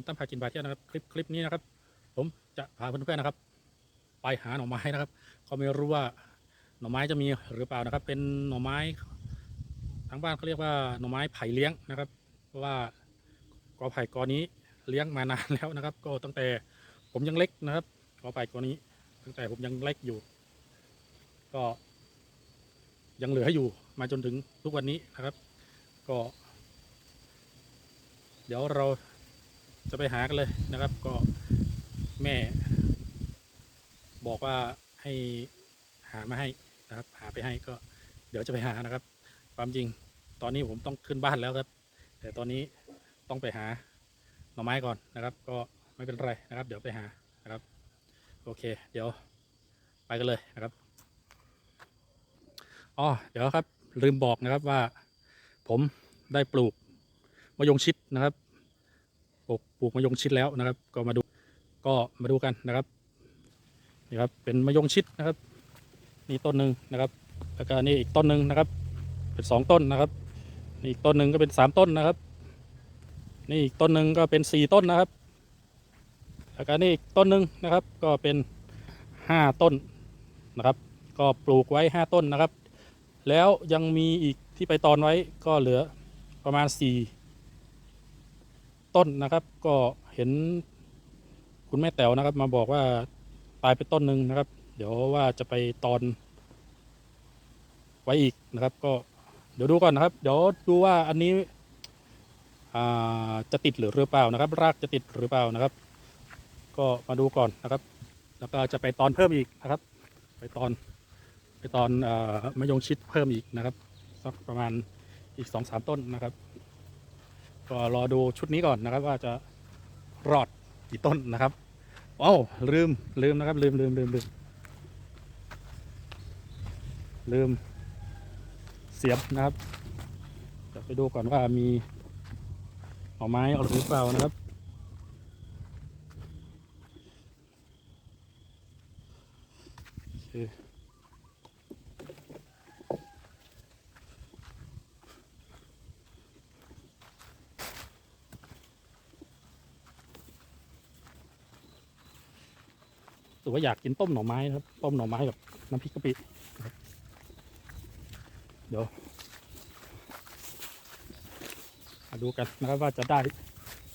ผมตั้มพากินบาเที่ยวนะครับคลิปคลิปนี้นะครับ ผมจะพาเพื่อนๆนะครับ ไปหาหน่อไม้นะครับก็ไม่รู้ว่าหน่อไม้จะมีหรือเปล่านะครับ เป็นหน่อไม้ทางบ้านเขาเรียกว่าหน่อไม้ไผ่เลี้ยงนะครับ เพราะว่ากอไผ่กอนี้เลี้ยงมานานแล้วนะครับ ก็ตั้งแต่ผมยังเล็กนะครับกอไผ่กอนี้ ตั้งแต่ผมยังเล็กอยู่ ก็ ยังเหลือให้อยู่มาจนถึงทุกวันนี้นะครับ ก็ เดี๋ยวเรา จะไปหากันเลยนะครับ ก็แม่ บอกว่าให้หามาให้นะครับ หาไปให้ก็เดี๋ยวจะไปหานะครับ ความจริงตอนนี้ผมต้องขึ้นบ้านแล้วครับ แต่ตอนนี้ต้องไปหาหน่อไม้ก่อนนะครับ ก็ไม่เป็นไรนะครับ เดี๋ยวไปหานะครับ โอเค เดี๋ยวไปกันเลยนะครับอ๋อเดี๋ยวครับลืมบอกนะครับว่าผมได้ปลูกมะยงชิดนะครับ ปลูกปลูกมะยงชิดแล้วนะครับ ก็มาดูก็มาดูกันนะครับนี่ครับเป็นมะยงชิดนะครับ นี่ต้นหนึ่งนะครับแล้วก็นี่อีกต้นหนึ่งนะครับ เป็นสองต้นนะครับนี่อีกต้นหนึ่งก็เป็นสามต้นนะครับ นี่อีกต้นหนึ่งก็เป็นสี่ต้นนะครับแล้วก็นี่อีกต้นหนึ่งนะครับ ก็เป็นห้าต้นนะครับ ก็ปลูกไว้ห้าต้นนะครับ แล้วยังมีอีกที่ไปตอนไว้ก็เหลือประมาณสี่ ต้นนะครับ ก็เห็นคุณแม่แต๋วนะครับ มาบอกว่าตายไปต้นหนึ่งนะครับ เดี๋ยวว่าจะไปตอน ไว้อีกนะครับ ก็เดี๋ยวดูก่อนนะครับ เดี๋ยวดูว่าอันนี้จะติดหรือเปล่านะครับ รากจะติดหรือเปล่านะครับ ก็มาดูก่อนนะครับ แล้วก็จะไปตอนเพิ่มอีกนะครับ ไปตอน ไปตอนอมะยงชิดเพิ่มอีกนะครับสักประมาณอีกสองสามต้นนะครับ ก็รอดูชุดนี้ก่อนนะครับ ว่าจะรอดกี่ต้นนะครับโอ้าลืมลืมนะครับ ลืมลืมลืมลืมลืมเสียบนะครับเดี๋ยวไปดูก่อนว่ามีหน่อไม้หรือเปล่านะครับโอ เคหรือว่าอยากกินต้มหน่อไม้ครับ ต้มหน่อไม้กับน้ำพริกกะปิครับเดี๋ยวมาดูกันนะครับว่าจะได้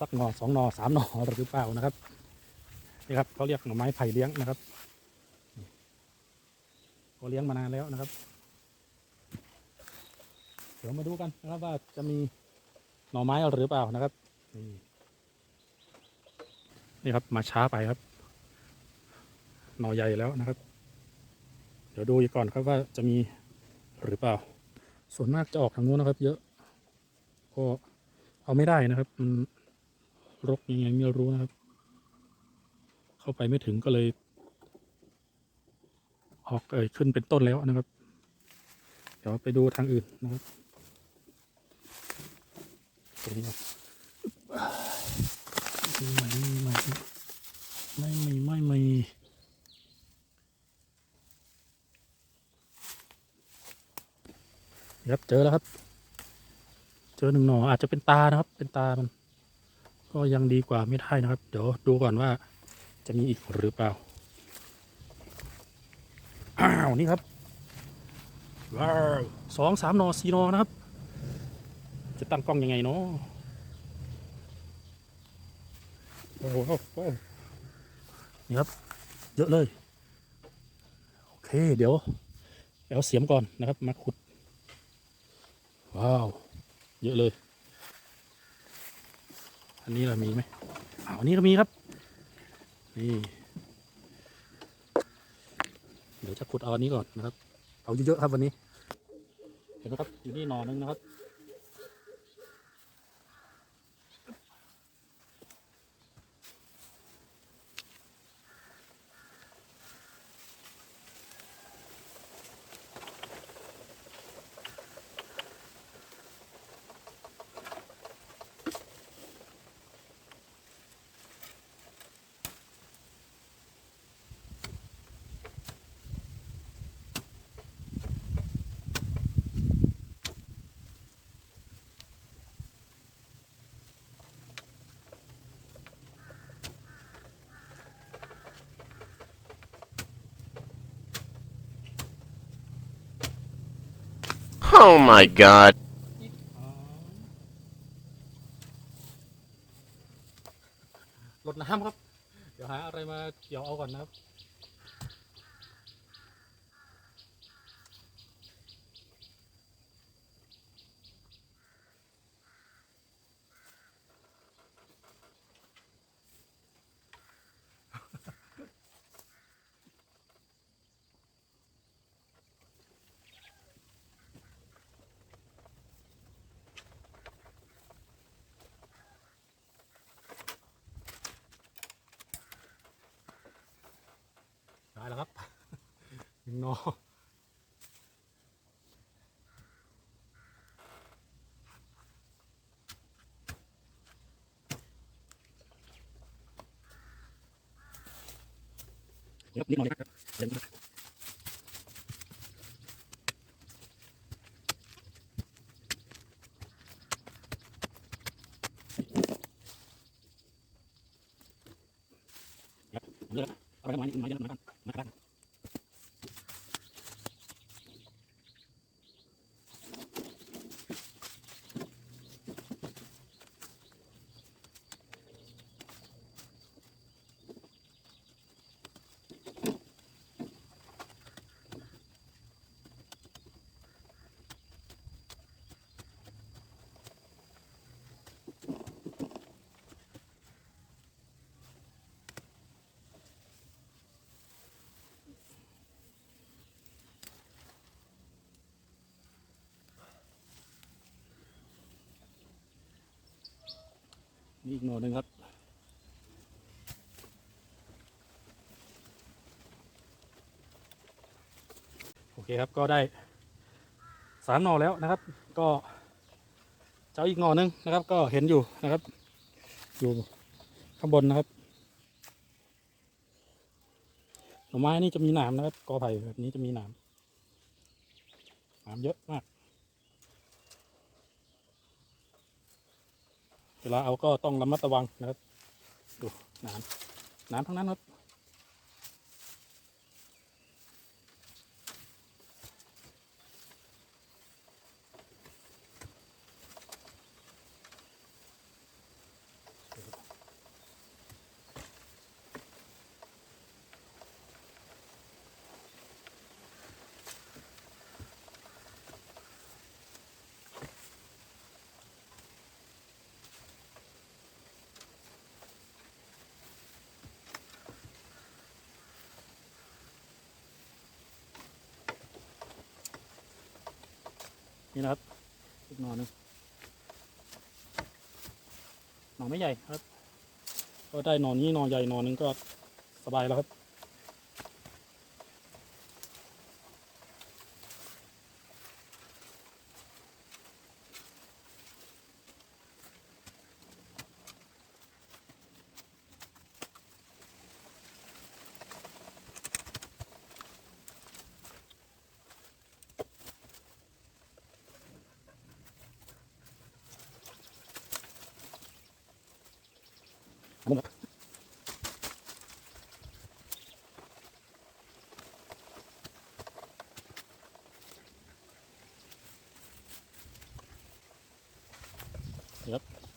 สักหน่อสองหน่อสามหน่อหรือเปล่านะครับนี่ครับเขาเรียกหน่อไม้ไผ่เลี้ยงนะครับก็เลี้ยงมานานแล้วนะครับ เดี๋ยวมาดูกันนะครับว่าจะมีหน่อไม้หรือเปล่านะครับนี่นี่ครับมาช้าไปครับ หน่อใหญ่แล้วนะครับ เดี๋ยวดูก่อนครับว่าจะมีหรือเปล่า ส่วนมากจะออกทางนู้นนะครับ เยอะ ก็เอาไม่ได้นะครับ มันรกยังไงไม่รู้นะครับ เข้าไปไม่ถึงก็เลย ออกเอ่ยขึ้นเป็นต้นแล้วนะครับ เดี๋ยวไปดูทางอื่นนะครับตรงนี้ไม่ไม่ไม่ไม่ไม่ไม่ไม่ ครับเจอแล้วครับ เจอหนึ่งหน่ออาจจะเป็นตานะครับ เป็นตามัน ก็ยังดีกว่าไม่ได้นะครับ เดี๋ยวดูก่อนว่าจะมีอีกหรือเปล่าอ้าวนี่ครับว้าวสองสามหนอสี่หนอนะครับ จะตั้งกล้องยังไงเนาะโอ้โหนี่ครับ เยอะเลย โอเค เดี๋ยวเดี๋ยวเสียมก่อนนะครับ มาขุด ว้าว เยอะเลย อันนี้เรามีไหมอ้าวอันนี้ก็มีครับ นี่ เดี๋ยวจะขุดเอาอันนี้ก่อนนะครับ เอาเยอะๆครับวันนี้ เห็นไหมครับ อยู่นี่หนอนึงนะครับ Oh my god. รดน้ำครับ เดี๋ยวหาอะไรมาเกี่ยวเอาก่อนนะครับ แล้วครับหนึ่งนอนิดหน่อยครับเดี๋ยวนะครับเลือก เอาไปทำไมนี่มาเยอะหน่อยกันมาค นี่อีกหน่อหนึ่งครับ โอเคครับก็ได้สามหน่อแล้วนะครับ ก็เจ้าอีกหน่อหนึ่งนะครับ ก็เห็นอยู่นะครับ อยู่ข้างบนนะครับหน่อไม้นี่จะมีหนามนะครับกอไผ่แบบนี้จะมีหนามหนามเยอะมาก เวลาเอาก็ต้องระมัดระวังนะครับดูน้ำน้ำทั้งนั้นครับ นี่นะครับอีกหน่อหนึงหน่อไม่ใหญ่ครับ ก็ได้หน่อนี้หน่อใหญ่หน่อหนึงก็สบายแล้วครับ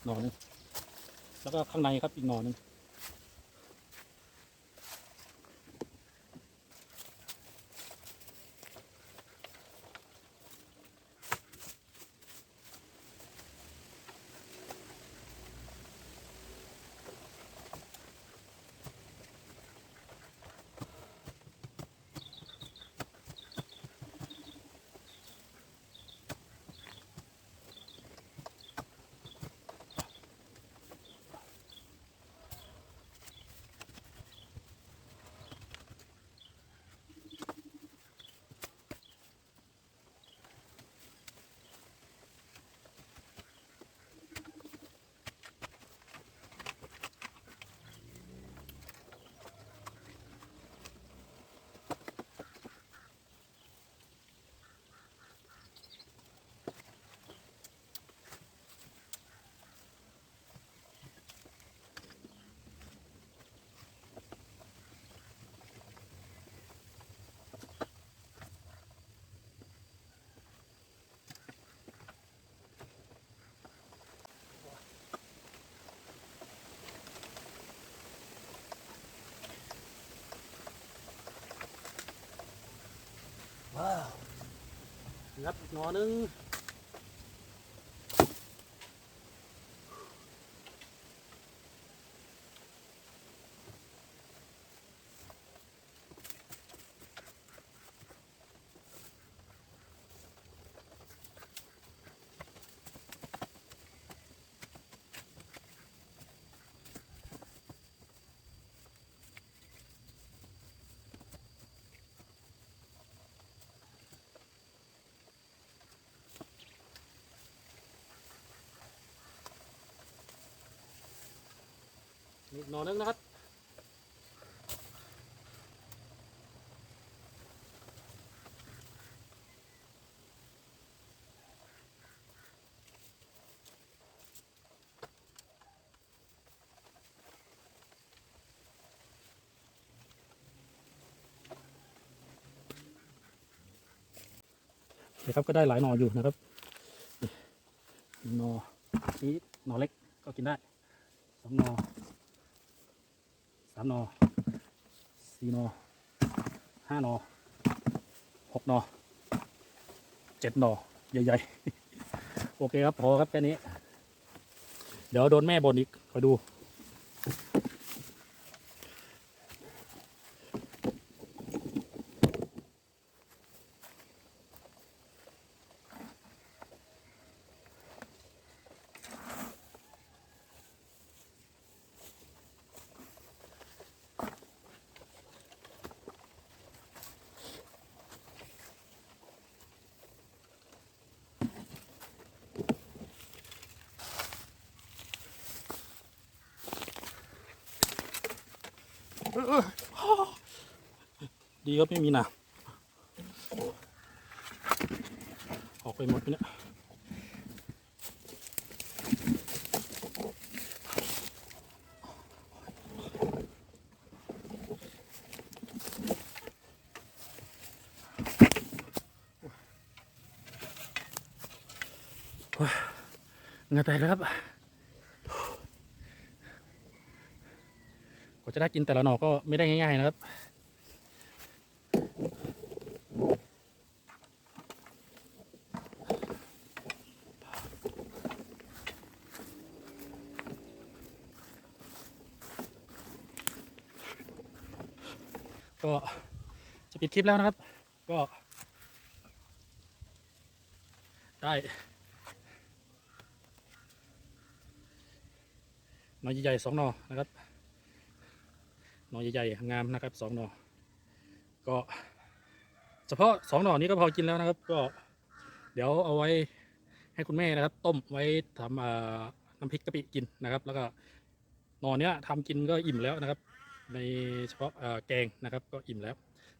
หนอหนึงแล้วก็ข้างในครับอีกหนอหนึง ว้าวงัดอีกหนอนึง อีกหนอนึงนะครับนะครับก็ได้หลายหน่ออยู่นะครับหน่อนี้หน่อเล็กก็กินได้สองหน่อามนอสี่นอห้านอหกนอเจ็ดนอใหญ่ๆ โอเคครับ พอครับแค่นี้ เดี๋ยวโดนแม่บ่นอีกคอยดู ดีครับไม่มีหนามออกไปหมดไปเนี่ยเหงาแตกแล้วครับ ว่าจะได้กินแต่ละหน่อก็ไม่ได้ง่าย ๆ นะครับ ก็จะปิดคลิปแล้วนะครับ ก็ ได้หนอใหญ่ๆสองหนอนะครับ หนอใหญ่ๆงามนะครับสองหนอก็เฉพาะสองหนอนี้ก็พอกินแล้วนะครับ ก็เดี๋ยวเอาไว้ให้คุณแม่นะครับ ต้มไว้ทำน้ำพริกกะปิกินนะครับ แล้วก็หนอเนี้ยทำกินก็อิ่มแล้วนะครับ ในเฉพาะเอ่อแกงนะครับก็อิ่มแล้ว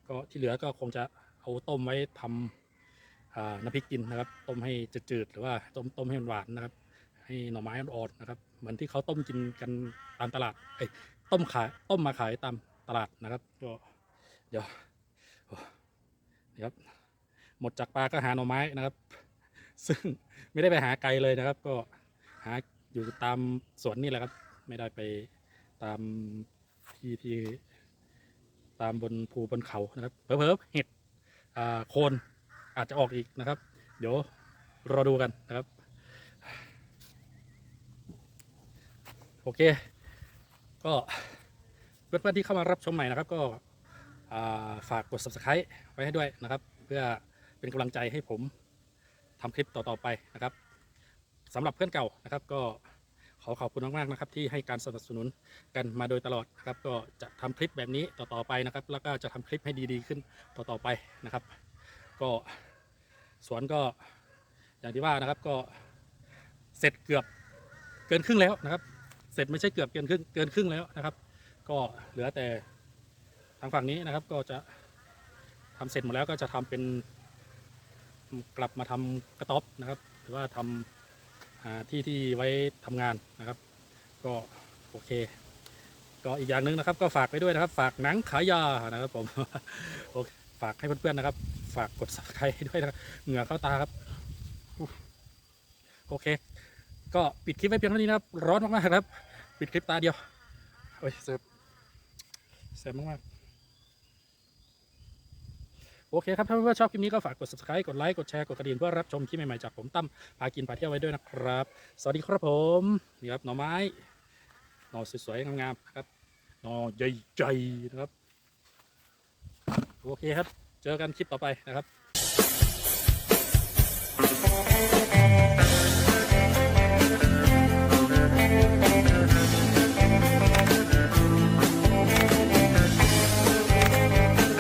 ก็ที่เหลือก็คงจะเอาต้มไว้ทำน้ำพริกกินนะครับ ต้มให้จืดๆหรือว่าต้มต้มให้มันหวานนะครับ ให้หน่อไม้อ่อนๆนะครับ เหมือนที่เขาต้มกินกันตามตลาดเอ้ย ต้มขายต้มมาขายตามตลาดนะครับก็เดี๋ยวโอ้นี่ครับหมดจากปลาก็หาหน่อไม้นะครับ ซึ่งไม่ได้ไปหาไกลเลยนะครับ ก็หาอยู่ตามสวนนี่แหละครับ ไม่ได้ไปตามที่ที่ตามบนภูบนเขานะครับเผลอๆเห็ดอ่าโคนอาจจะออกอีกนะครับ เดี๋ยวรอดูกันนะครับ โอเค ก็เพื่อนๆที่เข้ามารับชมใหม่นะครับ ก็ฝากกด subscribe ไว้ให้ด้วยนะครับ เพื่อเป็นกำลังใจให้ผมทำคลิปต่อๆไปนะครับสำหรับเพื่อนเก่านะครับก็ขอขอบคุณมากๆนะครับ ที่ให้การสนับสนุนกันมาโดยตลอดนะครับ ก็จะทำคลิปแบบนี้ต่อๆไปนะครับ แล้วก็จะทำคลิปให้ดีๆขึ้นต่อๆไปนะครับ ก็สวนก็อย่างที่ว่านะครับก็เสร็จเกือบเกินครึ่งแล้วนะครับ เสร็จไม่ใช่เกือบเกินครึ่งเกินครึ่งแล้วนะครับ ก็เหลือแต่ทางฝั่งนี้นะครับก็จะทำเสร็จหมดแล้วก็จะทำเป็นกลับมาทำกระต๊อบนะครับ หรือว่าทำอ่าที่ที่ไว้ทำงานนะครับ ก็โอเค ก็อีกอย่างหนึ่งนะครับ ก็ฝากไปด้วยนะครับ ฝากหนังขายยานะครับผมฝากให้เพื่อนๆนะครับ ฝากกด subscribe ให้ด้วยนะเหงื่อเข้าตาครับ โอเค ก็ปิดคลิปไว้เพียงเท่านี้นะครับ ร้อนมากๆครับ ปิดคลิปตาเดียวโอ้ยเสิร์ฟเสิร์ฟมากๆโอเคครับ ถ้าเพื่อนๆชอบคลิปนี้ก็ฝากกด subscribe กดไลค์ กดแชร์ กดกระดิ่งเพื่อรับชมคลิปใหม่ๆจากผมตั้มพากินพาเที่ยวไว้ด้วยนะครับ สวัสดีครับผม นี่ครับหน่อไม้ หน่อสวยๆงามๆนะครับ หน่อใหญ่ๆนะครับ โอเคครับ เจอกันคลิปต่อไปนะครับ